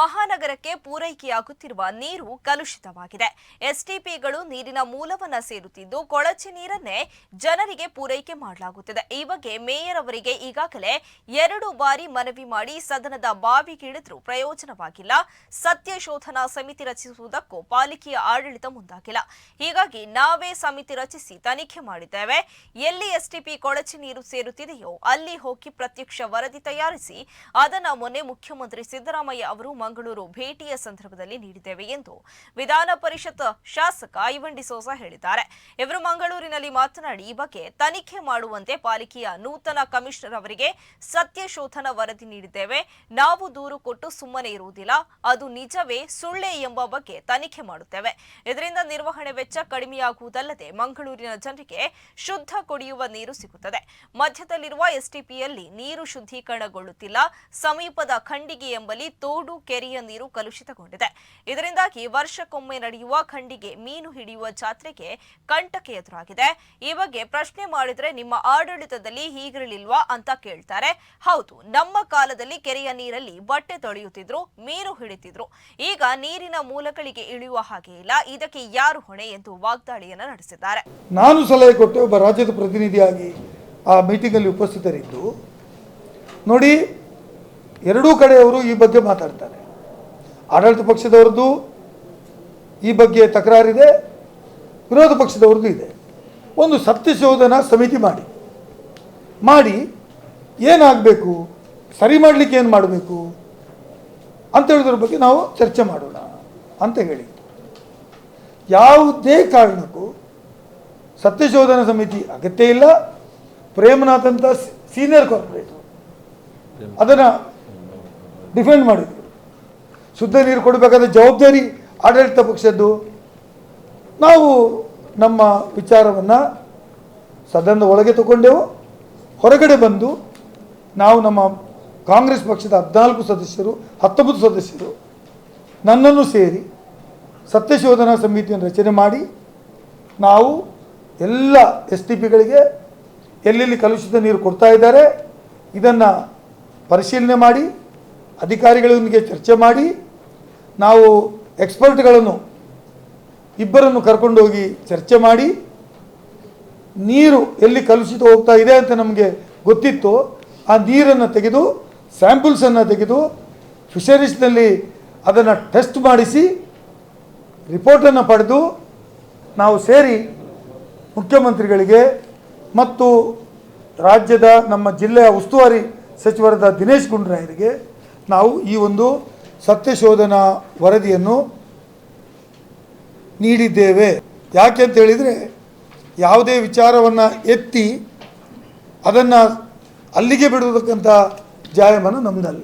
ಮಹಾನಗರಕ್ಕೆ ಪೂರೈಕೆಯಾಗುತ್ತಿರುವ ನೀರು ಕಲುಷಿತವಾಗಿದೆ. ಎಸ್ಟಿಪಿಗಳು ನೀರಿನ ಮೂಲವನ್ನು ಸೇರುತ್ತಿದ್ದು ಕೊಳಚೆ ನೀರನ್ನೇ ಜನರಿಗೆ ಪೂರೈಕೆ ಮಾಡಲಾಗುತ್ತಿದೆ. ಈ ಬಗ್ಗೆ ಮೇಯರ್ ಅವರಿಗೆ ಈಗಾಗಲೇ ಎರಡು ಬಾರಿ ಮನವಿ ಮಾಡಿ ಸದನದ ಬಾವಿಗಿಳಿದ್ರೂ ಪ್ರಯೋಜನವಾಗಿಲ್ಲ. ಸತ್ಯ ಶೋಧನಾ ಸಮಿತಿ ರಚಿಸುವುದಕ್ಕೂ ಪಾಲಿಕೆಯ ಆಡಳಿತ ಮುಂದಾಗಿಲ್ಲ. ಹೀಗಾಗಿ ನಾವೇ ಸಮಿತಿ ರಚಿಸಿ ತನಿಖೆ ಮಾಡಿದ್ದೇವೆ. ಎಲ್ಲಿ ಎಸ್ಟಿಪಿ ಕೊಳಚೆ ನೀರು ಸೇರುತ್ತಿದೆಯೋ ಅಲ್ಲಿ ಹೋಗಿ ಪ್ರತ್ಯಕ್ಷ ವರದಿ ತಯಾರಿಸಿ ಅದನ್ನು ಮೊನ್ನೆ ಮುಖ್ಯಮಂತ್ರಿ ಸಿದ್ದರಾಮಯ್ಯ ಅವರು ಮಂಗಳೂರು ಭೇಟಿಯ ಸಂದರ್ಭದಲ್ಲಿ ನೀಡಿದ್ದೇವೆ ಎಂದು ವಿಧಾನ ಪರಿಷತ್ ಶಾಸಕ ಐವನ್ ಡಿಸೋಸಾ ಹೇಳಿದ್ದಾರೆ. ಇವರು ಮಂಗಳೂರಿನಲ್ಲಿ ಮಾತನಾಡಿ, ಈ ಬಗ್ಗೆ ತನಿಖೆ ಮಾಡುವಂತೆ ಪಾಲಿಕೆಯ ನೂತನ ಕಮಿಷನರ್ ಅವರಿಗೆ ಸತ್ಯಶೋಧನ ವರದಿ ನೀಡಿದ್ದೇವೆ. ನಾವು ದೂರು ಕೊಟ್ಟು ಸುಮ್ಮನೆ ಇರುವುದಿಲ್ಲ, ಅದು ನಿಜವೇ ಸುಳ್ಳೆ ಎಂಬ ಬಗ್ಗೆ ತನಿಖೆ ಮಾಡುತ್ತೇವೆ. ಇದರಿಂದ ನಿರ್ವಹಣೆ ವೆಚ್ಚ ಕಡಿಮೆಯಾಗುವುದಲ್ಲದೆ ಮಂಗಳೂರಿನ ಜನರಿಗೆ ಶುದ್ಧ ಕುಡಿಯುವ ನೀರು ಸಿಗುತ್ತದೆ. ಮಧ್ಯದಲ್ಲಿರುವ ಎಸ್ಟಿಪಿಯಲ್ಲಿ ನೀರು ಶುದ್ಧೀಕರಣಗೊಳ್ಳುತ್ತಿಲ್ಲ, ಸಮೀಪದ ಖಂಡಿಗೆ ಎಂಬಲ್ಲಿ ತೋಡು ಕೆರೆಯ ನೀರು ಕಲುಷಿತಗೊಂಡಿದೆ. ಇದರಿಂದಾಗಿ ವರ್ಷಕ್ಕೊಮ್ಮೆ ನಡೆಯುವ ಖಂಡಿಗೆ ಮೀನು ಹಿಡಿಯುವ ಜಾತ್ರೆಗೆ ಕಂಟಕ ಎದುರಾಗಿದೆ. ಈ ಬಗ್ಗೆ ಪ್ರಶ್ನೆ ಮಾಡಿದ್ರೆ ನಿಮ್ಮ ಆಡಳಿತದಲ್ಲಿ ಹೀಗಿರಲಿಲ್ವಾ ಅಂತ ಕೇಳ್ತಾರೆ. ಹೌದು, ನಮ್ಮ ಕಾಲದಲ್ಲಿ ಕೆರೆಯ ನೀರಲ್ಲಿ ಬಟ್ಟೆ ತೊಳೆಯುತ್ತಿದ್ರು, ಮೀನು ಹಿಡಿತಿದ್ರು. ಈಗ ನೀರಿನ ಮೂಲಗಳಿಗೆ ಇಳಿಯುವ ಹಾಗೆ ಇಲ್ಲ. ಇದಕ್ಕೆ ಯಾರು ಹೊಣೆ ಎಂದು ವಾಗ್ದಾಳಿಯನ್ನು ನಡೆಸಿದ್ದಾರೆ. ನಾನು ಸಲಹೆ ಕೊಟ್ಟು ಒಬ್ಬ ರಾಜ್ಯದ ಪ್ರತಿನಿಧಿಯಾಗಿ ಆ ಮೀಟಿಂಗಲ್ಲಿ ಉಪಸ್ಥಿತರಿದ್ದು, ನೋಡಿ, ಎರಡೂ ಕಡೆಯವರು ಈ ಬಗ್ಗೆ ಮಾತಾಡ್ತಾರೆ. ಆಡಳಿತ ಪಕ್ಷದವ್ರದ್ದು ಈ ಬಗ್ಗೆ ತಕರಾರಿದೆ, ವಿರೋಧ ಪಕ್ಷದವ್ರದ್ದು ಇದೆ. ಒಂದು ಸತ್ಯಶೋಧನಾ ಸಮಿತಿ ಮಾಡಿ. ಮಾಡಿ, ಏನಾಗಬೇಕು, ಸರಿ ಮಾಡಲಿಕ್ಕೆ ಏನು ಮಾಡಬೇಕು ಅಂತ ಹೇಳಿದ್ರ ಬಗ್ಗೆ ನಾವು ಚರ್ಚೆ ಮಾಡೋಣ ಅಂತ ಹೇಳಿ. ಯಾವುದೇ ಕಾರಣಕ್ಕೂ ಸತ್ಯಶೋಧನಾ ಸಮಿತಿ ಅಗತ್ಯ ಇಲ್ಲ. ಪ್ರೇಮನಾಥ್ ಅಂತ ಸೀನಿಯರ್ ಕಾರ್ಪೊರೇಟರ್ ಅದನ್ನು ಡಿಫೆಂಡ್ ಮಾಡಿದರು. ಶುದ್ಧ ನೀರು ಕೊಡಬೇಕಾದ ಜವಾಬ್ದಾರಿ ಆಡಳಿತ ಪಕ್ಷದ್ದು. ನಾವು ನಮ್ಮ ವಿಚಾರವನ್ನು ಸದನದ ಒಳಗೆ ತಗೊಂಡೆವು. ಹೊರಗಡೆ ಬಂದು ನಾವು ನಮ್ಮ ಕಾಂಗ್ರೆಸ್ ಪಕ್ಷದ ಹದಿನಾಲ್ಕು ಸದಸ್ಯರು, ಹತ್ತೊಂಬತ್ತು ಸದಸ್ಯರು ನನ್ನನ್ನು ಸೇರಿ ಸತ್ಯಶೋಧನಾ ಸಮಿತಿಯನ್ನು ರಚನೆ ಮಾಡಿ ನಾವು ಎಲ್ಲ ಎಸ್ ಟಿ ಪಿಗಳಿಗೆ ಎಲ್ಲೆಲ್ಲಿ ಕಲುಷಿತ ನೀರು ಕೊಡ್ತಾ ಇದ್ದಾರೆ ಇದನ್ನು ಪರಿಶೀಲನೆ ಮಾಡಿ, ಅಧಿಕಾರಿಗಳೊಂದಿಗೆ ಚರ್ಚೆ ಮಾಡಿ ನಾವು ಎಕ್ಸ್ಪರ್ಟ್ಗಳನ್ನು ಇಬ್ಬರನ್ನು ಕರ್ಕೊಂಡೋಗಿ ಚರ್ಚೆ ಮಾಡಿ, ನೀರು ಎಲ್ಲಿ ಕಲುಷಿತ ಹೋಗ್ತಾ ಇದೆ ಅಂತ ನಮಗೆ ಗೊತ್ತಿತ್ತು, ಆ ನೀರನ್ನು ತೆಗೆದು, ಸ್ಯಾಂಪಲ್ಸನ್ನು ತೆಗೆದು, ಫಿಶರೀಸ್ನಲ್ಲಿ ಅದನ್ನು ಟೆಸ್ಟ್ ಮಾಡಿಸಿ, ರಿಪೋರ್ಟನ್ನು ಪಡೆದು, ನಾವು ಸೇರಿ ಮುಖ್ಯಮಂತ್ರಿಗಳಿಗೆ ಮತ್ತು ರಾಜ್ಯದ ನಮ್ಮ ಜಿಲ್ಲೆಯ ಉಸ್ತುವಾರಿ ಸಚಿವರಾದ ದಿನೇಶ್ ಗುಂಡ್ರಾಯರಿಗೆ ನಾವು ಈ ಒಂದು ಸತ್ಯಶೋಧನಾ ವರದಿಯನ್ನು ನೀಡಿದ್ದೇವೆ. ಯಾಕೆ ಅಂತ ಹೇಳಿದರೆ ಯಾವುದೇ ವಿಚಾರವನ್ನು ಎತ್ತಿ ಅದನ್ನು ಅಲ್ಲಿಗೆ ಬಿಡತಕ್ಕಂಥ ಜಾಯಮಾನ ನಮ್ಮದಲ್ಲ